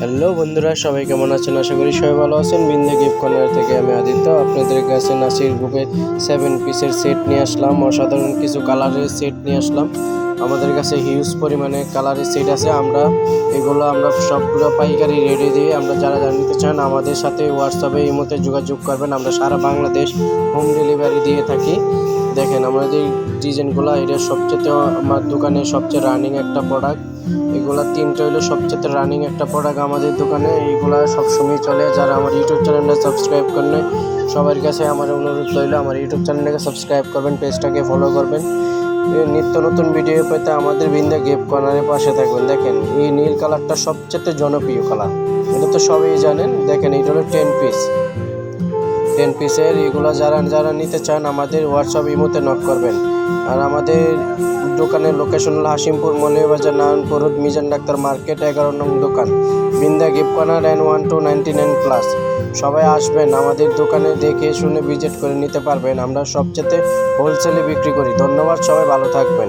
Hello বন্ধুরা, সবাই কেমন আছেন? আশা করি সবাই ভালো আছেন। বিন্দু গিফট কর্নার থেকে আমি আদিত্য। আপনাদের কাছে নাসির গ্রুপের সেভেন পিসের সেট নিয়ে আসলাম। অসাধারণ কিছু কালারের সেট নিয়ে আসলাম। আমাদের কাছে হিউজ পরিমাণে কালারের সেট আছে। আমরা এগুলো আমরা সবগুলো পাইকারি রেডি দিয়ে আমরা যারা জানতে চান আমাদের সাথে হোয়াটসঅ্যাপে এই মধ্যে যোগাযোগ করবেন। আমরা সারা বাংলাদেশ হোম ডেলিভারি দিয়ে থাকি। দেখেন, আমাদের ডিজাইনগুলো এটা সবচেয়ে, আমার দোকানে সবচেয়ে রানিং একটা প্রোডাক্ট এগুলা তিনটা হইল সবচেয়ে রানিং একটা প্রোডাক্ট আমাদের দোকানে। এইগুলা সবসময় চলে। যারা আমার ইউটিউব চ্যানেলটা সাবস্ক্রাইব করেন সবার কাছে আমার অনুরোধ রইল, আমার ইউটিউব চ্যানেলটাকে সাবস্ক্রাইব করবেন পেজটাকে ফলো করবেন। নিত্য নতুন ভিডিও পেতে আমাদের বিন্দা গেপ কর্নারের পাশে থাকবেন। দেখেন, এই নীল কালারটা সবচেয়ে জনপ্রিয় কালার এটা তো সবাই জানেন। দেখেন, এটা হলো টেন পিস টেন পিসের এগুলো যারা যারা নিতে চান আমাদের হোয়াটসঅ্যাপ ইমোতে নক করবেন। আর আমাদের দোকানের লোকেশন হলো Hashimpur Malibazar Narayanpur, road, Mizan doctor market, এগারো নং দোকান, Binda gift corner N one two ninety nine plus. সবাই আসবেন, আমাদের দোকানে দেখে শুনে ভিজিট করে নিতে পারবেন। আমরা সবচেয়ে হোলসেলে বিক্রি করি। ধন্যবাদ, সবাই ভালো থাকবেন।